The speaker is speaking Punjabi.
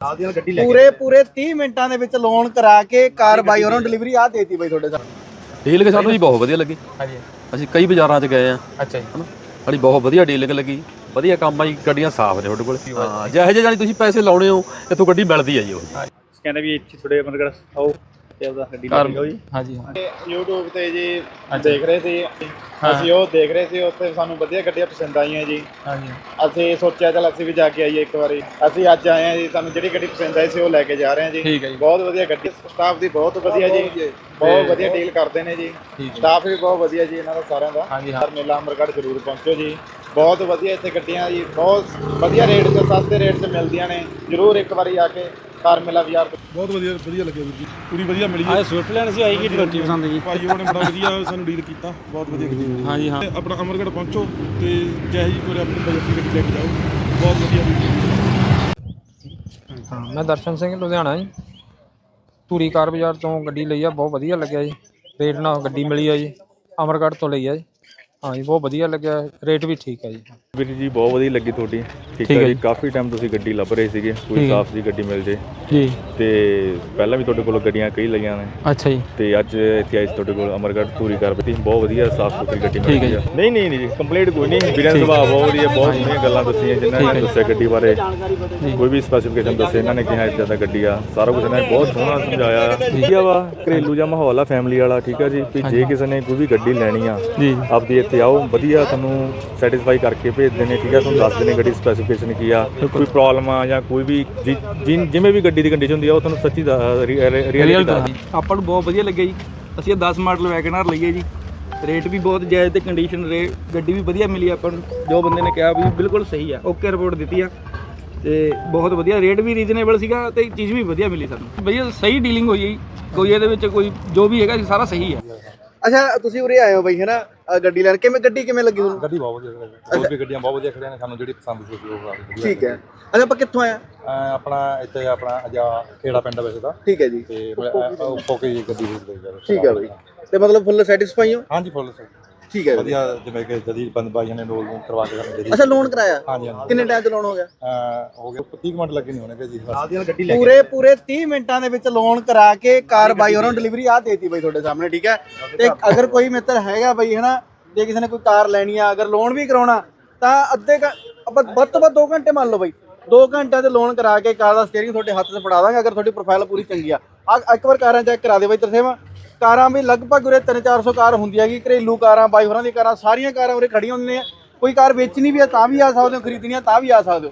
ਨਾਲ ਦੀ ਨਾਲ ਗੱਡੀ ਲੈ ਕੇ ਪੂਰੇ ਪੂਰੇ 30 ਮਿੰਟਾਂ ਦੇ ਵਿੱਚ ਲੋਨ ਕਰਾ ਕੇ ਕਾਰ ਬਾਈ ਉਹਨਾਂ ਨੂੰ ਡਿਲੀਵਰੀ ਆ ਦੇਤੀ ਬਾਈ ਤੁਹਾਡੇ ਸਾਹਮਣੇ। ਡੀਲਿੰਗ ਸਾਨੂੰ ਜੀ ਬਹੁਤ ਵਧੀਆ ਲੱਗੀ। ਹਾਂਜੀ। ਅਸੀਂ ਕਈ ਬਾਜ਼ਾਰਾਂ 'ਚ ਗਏ ਆ। ਅੱਛਾ ਜੀ। ਹਨਾ? ਸਾਡੀ ਬਹੁਤ ਵਧੀਆ ਡੀਲਿੰਗ ਲੱਗੀ। ਵਧੀਆ ਕੰਮ ਆ ਜੀ ਗੱਡੀਆਂ ਸਾਫ਼ ਨੇ ਤੁਹਾਡੇ ਕੋਲ। ਹਾਂ। ਜਿਹੇ ਜਿਹੇ ਜਾਨੀ ਤੁਸੀਂ ਪੈਸੇ ਲਾਉਣੇ ਹੋ ਇੱਥੋਂ ਗੱਡੀ ਮਿਲਦੀ ਆ ਜੀ ਉਹ। ਕਹਿੰਦੇ ਵੀ ਇੱਥੇ ਥੋੜੇ ਮਤਲਬ ਆਓ। ਤੇ ਉਹਦਾ ਗੱਡੀ ਘਰ- ਲੈ ਜੀ। ਹਾਂਜੀ। ਹਾਂ YouTube ਤੇ ਜੀ ਦੇਖ ਰਹੇ ਸੀ। ਅਸੀਂ ਉਹ ਦੇਖ ਰਹੇ ਸੀ ਉੱਥੇ ਸਾਨੂੰ ਵਧੀਆ ਗੱਡੀਆਂ ਪਸੰਦ ਆਈਆਂ ਜੀ। ਹਾਂਜੀ। ਅਸੀਂ ਸੋਚਿਆ ਚਲ ਅਸੀਂ ਵੀ ਜਾ ਕੇ ਆਈਏ ਇੱਕ ਵਾਰੀ। ਅਸੀਂ ਅੱਜ ਆਏ ਹਾਂ ਜੀ ਸਾਨੂੰ ਜਿਹੜੀ ਗੱਡੀ ਪਸੰਦ ਆਈ ਸੀ ਉਹ ਲੈ ਕੇ ਜਾ ਰਹੇ ਹਾਂ ਜੀ। ਬਹੁਤ ਵਧੀਆ ਗੱਡੀ ਸਟਾਫ ਦੀ ਬਹੁਤ ਵਧੀਆ ਜੀ। ਬਹੁਤ ਵਧੀਆ ਡੀਲ ਕਰਦੇ ਨੇ ਜੀ। ਸਟਾਫ ਵੀ ਬਹੁਤ ਵਧੀਆ ਜੀ ਇਹਨਾਂ ਦਾ ਸਾਰਿਆਂ ਦਾ। ਹਾਂਜੀ ਹਾਂ। ਹਰ ਮੇਲਾ ਅਮਰਗੜ੍ਹ ਜ਼ਰੂਰ ਪਹੁੰਚੋ ਜੀ। ਬਹੁਤ ਵਧੀਆ ਇੱਥੇ ਗੱਡੀਆਂ ਜੀ। ਬਹੁਤ ਵਧੀਆ ਰੇਟ ਤੇ ਸਸਤੇ ਰੇਟ ਤੇ ਮਿਲਦੀਆਂ ਨੇ। ਜ਼ਰੂਰ ਇੱਕ ਵਾਰੀ ਆ ਕੇ ਕਾਰ ਮੇਲਾ ਬਾਜ਼ਾਰ ਬਹੁਤ ਵਧੀਆ ਵਧੀਆ ਲੱਗਿਆ ਵੀਰ ਜੀ। ਪੂਰੀ ਵਧੀਆ ਮਿਲੀ ਆਹ ਸਵਿਫਟ ਲੈਣ ਸੀ ਆਈ ਕਿ ਗੱਡੀ ਪਸੰਦ ਜੀ ਭਾਈ ਉਹਨਾਂ ਬੜਾ ਵਧੀਆ ਸਾਨੂੰ ਡੀਲ ਕੀਤਾ ਬਹੁਤ ਵਧੀਆ ਹਾਂਜੀ ਹਾਂ। ਤੇ ਆਪਣਾ ਅਮਰਗੜ੍ਹ ਪਹੁੰਚੋ ਤੇ ਜਿਹੇ ਜੀ ਕੋਈ ਆਪਣੀ ਬਜਟ ਦੀ ਗੱਡੀ ਲੈ ਕੇ ਜਾਓ। ਬਹੁਤ ਵਧੀਆ ਵੀਰ ਜੀ। ਹਾਂ ਮੈਂ ਦਰਸ਼ਨ ਸਿੰਘ ਲੁਧਿਆਣਾ ਜੀ। ਧੂਰੀ ਕਾਰ ਬਾਜ਼ਾਰ ਤੋਂ ਗੱਡੀ ਲਈ ਆ ਬਹੁਤ ਵਧੀਆ ਲੱਗਿਆ ਜੀ। ਰੇਟ ਨਾਲ ਗੱਡੀ ਮਿਲੀ ਆ ਜੀ। ਅਮਰਗੜ੍ਹ ਤੋਂ ਲਈ ਆ ਜੀ। ਹਾਂ ਜੀ ਬਹੁਤ ਵਧੀਆ ਲੱਗਿਆ ਰੇਟ ਵੀ ਠੀਕ ਹੈ ਜੀ। ਵੀਰ ਜੀ ਬਹੁਤ ਵਧੀਆ ਲੱਗੀ ਤੁਹਾਡੀ। ਠੀਕ ਹੈ ਜੀ। ਕਾਫੀ ਟਾਈਮ ਤੁਸੀਂ ਗੱਡੀ ਲੱਭ ਰਹੇ ਸੀਗੇ ਕੋਈ ਸਾਫ਼ ਜੀ ਗੱਡੀ ਮਿਲ ਜੇ। ਜੀ। ਤੇ ਪਹਿਲਾਂ ਵੀ ਤੁਹਾਡੇ ਕੋਲ ਗੱਡੀਆਂ ਕਈ ਲਈਆਂ ਨੇ। ਅੱਛਾ ਜੀ। ਤੇ ਅੱਜ ਇੱਥੇ ਆਈ ਤੁਹਾਡੇ ਕੋਲ ਅਮਰਗੜ੍ਹ ਪੂਰੀ ਕਰ ਬਤੀ ਬਹੁਤ ਵਧੀਆ ਸਾਫ਼ ਸੁਥਰੀ ਗੱਡੀ ਮਿਲ ਗਈ ਆ। ਨਹੀਂ ਨਹੀਂ ਨਹੀਂ ਕੰਪਲੀਟ ਕੋਈ ਨਹੀਂ। ਵੀਰਾਂ ਦਾ ਸੁਭਾਅ ਬਹੁਤ ਵਧੀਆ ਬਹੁਤ ਸੋਹਣੀਆਂ ਗੱਲਾਂ ਦੱਸੀਆਂ ਜਿਨ੍ਹਾਂ ਨੇ ਦੱਸਿਆ ਗੱਡੀ ਬਾਰੇ। ਕੋਈ ਵੀ ਸਪੈਸੀਫਿਕੇਸ਼ਨ ਦੱਸੇ ਇਹਨਾਂ ਨੇ ਕਿਹਾ ਇਦਾਂ ਦਾ ਗੱਡੀ ਆ। ਸਾਰਾ ਕੁਝ ਇਹਨਾਂ ਨੇ ਬਹੁਤ ਸੋਹਣਾ ਸਮਝਾਇਆ। ਵਧੀਆ ਵਾ ਘਰੇਲੂ ਜਿਹਾ ਮਾਹੌਲ ਆ ਫੈਮਿਲੀ ਵਾਲਾ ਠੀਕ ਆ ਜੀ। ਵੀ ਜੇ ਕਿਸੇ ਨੇ ਕੋਈ ਵੀ ਗੱਡੀ ਲੈਣੀ ਆ ਜੀ। ਆਪਦੀ ਇੱਥੇ ਆਓ ਵਧੀਆ ਤੁਹਾਨੂੰ ਸੈਟੀਸਫਾਈ ਕਰਕੇ ਭੇਜਦੇ ਨੇ ਠੀਕ ਆ? ਤੁਹਾਨੂੰ ਦੱਸਦੇ ਨੇ ਗੱਡੀ ਸਪੈਸੀਫਿਕੇਸ਼ਨ ਕੀ ਆ ਕੋਈ ਪ੍ਰੋਬਲਮ ਆ ਜਾਂ ਕੋਈ ਵੀ ਜਿ- ਜਿ- ਜਿਵੇਂ ਵੀ ਗੱਡੀ ਦੀ ਕੰਡੀਸ਼ਨ ਹੁੰਦੀ ਆ ਉਹ ਤੁਹਾਨੂੰ ਸੱਚੀ ਰੀਅਲ ਦਾ ਆਪਾਂ ਨੂੰ ਬਹੁਤ ਵਧੀਆ ਲੱਗਿਆ ਜੀ। ਅਸੀਂ ਇਹ 10 ਮਾਡਲ ਵੈਗਨਰ ਲਈਏ ਜੀ। ਰੇਟ ਵੀ ਬਹੁਤ ਜਾਇਜ਼ ਤੇ ਕੰਡੀਸ਼ਨ ਰੇ ਗੱਡੀ ਵੀ ਵਧੀਆ ਮਿਲੀ ਆਪਾਂ ਨੂੰ। ਜੋ ਬੰਦੇ ਨੇ ਕਿਹਾ ਵੀ ਬਿਲਕੁਲ ਸਹੀ ਆ। ਓਕੇ ਰਿਪੋਰਟ ਦਿੱਤੀ ਆ। ਤੇ ਬਹੁਤ ਵਧੀਆ ਰੇਟ ਵੀ ਰੀਜ਼ਨੇਬਲ ਸੀਗਾ ਤੇ ਚੀਜ਼ ਵੀ ਵਧੀਆ ਮਿਲੀ ਸਾਨੂੰ। ਵਧੀਆ ਸਹੀ ਡੀਲਿੰਗ ਹੋਈ ਹੈ ਜੀ। ਕੋਈ ਇਹਦੇ ਵਿੱਚ ਕੋਈ ਜੋ ਵੀ ਹੈਗਾ ਜੀ ਸਾਰਾ ਸਹੀ ਆ। ਅੱਛਾ ਤੁਸੀਂ ਉਰੇ ਆਏ ਹੋ ਬਾਈ ਹੈਨਾ? ਗੱਡੀ ਲੈਣ। ਕਿਵੇਂ ਗੱਡੀ ਕਿਵੇਂ ਲੱਗੀ ਤੁਹਾਨੂੰ? ਗੱਡੀ ਬਹੁਤ ਵਧੀਆ ਲੱਗੀ। ਹੋਰ ਵੀ ਗੱਡੀਆਂ ਬਹੁਤ ਵਧੀਆ ਖੜੀਆਂ ਨੇ ਸਾਨੂੰ ਜਿਹੜੀ ਪਸੰਦ ਸੀ ਅਸੀਂ ਉਹ ਵਾਲੀ ਵਧੀਆ ਠੀਕ ਹੈ। ਅੱਛਾ ਆਪਾਂ ਕਿੱਥੋਂ ਆਏ ਆ? ਅਹ ਆਪਣਾ ਇੱਥੇ ਆਪਣਾ ਅਜਾ ਖੇੜਾ ਪਿੰਡ ਆ ਵੈਸੇ ਤਾਂ। ਠੀਕ ਹੈ ਜੀ। ਤੇ ਪੋਕੇ ਜੀ ਗੱਡੀ ਦੇ ਦੇ ਠੀਕ ਹੈ ਬਾਈ। ਤੇ ਮਤਲਬ ਫੁੱਲ ਸੈਟੀਸਫਾਈ ਹੋ? ਹਾਂਜੀ ਫੁੱਲ ਸਰ ਠੀਕ ਹੈ। ਵਧੀਆ ਜਿਵੇਂ ਕਿ ਜਦੀਦ ਬੰਦ ਬਾਈਆਂ ਨੇ ਰੋਲ ਨੂੰ ਕਰਵਾ ਕੇ ਸਾਨੂੰ ਜਦੀਦ ਅੱਛਾ ਲੋਨ ਕਰਾਇਆ? ਹਾਂਜੀ ਹਾਂਜੀ। ਕਿੰਨੇ ਟਾਈਮ ਚ ਲੋਨ ਹੋ ਗਿਆ? ਅਹ ਹੋ ਗਿਆ 30 ਮਿੰਟ ਲੱਗੇ ਨਹੀਂ ਹੋਣਗੇ ਜੀ। ਬਸ। ਨਾਲ ਦੀ ਨਾਲ ਗੱਡੀ ਲੈ ਕੇ ਪੂਰੇ ਪੂਰੇ 30 ਮਿੰਟਾਂ ਦੇ ਵਿੱਚ ਲੋਨ ਕਰਾ ਕੇ ਕਾਰ ਬਾਈ ਉਹਨਾਂ ਨੂੰ ਡਿਲੀਵਰੀ ਆ ਦੇਤੀ ਬਾਈ ਤੁਹਾਡੇ ਸਾਹਮਣੇ ਠੀਕ ਹੈ? ਤੇ ਅਗਰ ਕੋਈ ਮਿੱਤਰ ਹੈਗਾ ਬਾਈ ਹਨਾ ਜੇ ਕਿਸੇ ਨੇ ਕੋਈ ਕਾਰ ਲੈਣੀ ਆ ਅਗਰ ਲੋਨ ਵੀ ਕਰਾਉਣਾ ਤਾਂ ਅੱਧੇ ਘੰ- ਆਪਾਂ ਵੱਧ ਤੋਂ ਵੱਧ 2 ਘੰਟੇ ਮੰਨ ਲਓ ਬਾਈ। 2 ਘੰਟਿਆਂ ਦੇ ਲੋਨ ਕਰਾ ਕੇ ਕਾਰ ਦਾ ਸਟੀਅਰਿੰਗ ਤੁਹਾਡੇ ਹੱਥ 'ਚ ਫੜਾ ਦਾਂਗੇ ਅਗਰ ਤੁਹਾਡੀ ਪ੍ਰੋਫਾਈਲ ਪੂਰੀ ਚੰਗੀ ਆ। ਆ ਇੱਕ ਵਾਰ ਕਾਰਾਂ ਚੈੱਕ ਕਰਾ ਦੇ ਬਾਈ ਤਰਸੇਵਾ। ਕਾਰਾਂ ਵੀ ਲਗਭਗ ਉਰੇ 3-400 ਕਾਰ ਹੁੰਦੀ ਹੈਗੀ, ਘਰੇਲੂ ਕਾਰਾਂ, ਬਾਈ ਹੋਰਾਂ ਦੀ ਕਾਰਾਂ, ਸਾਰੀਆਂ ਕਾਰਾਂ ਉਰੇ ਖੜੀਆਂ ਹੁੰਦੀਆਂ ਕੋਈ ਕਾਰ ਵੇਚਣੀ ਵੀ ਆ ਤਾਂ ਵੀ ਆ ਸਕਦੇ ਹੋ, ਖਰੀਦਣੀ ਆ ਤਾਂ ਵੀ ਆ ਸਕਦੇ ਹੋ।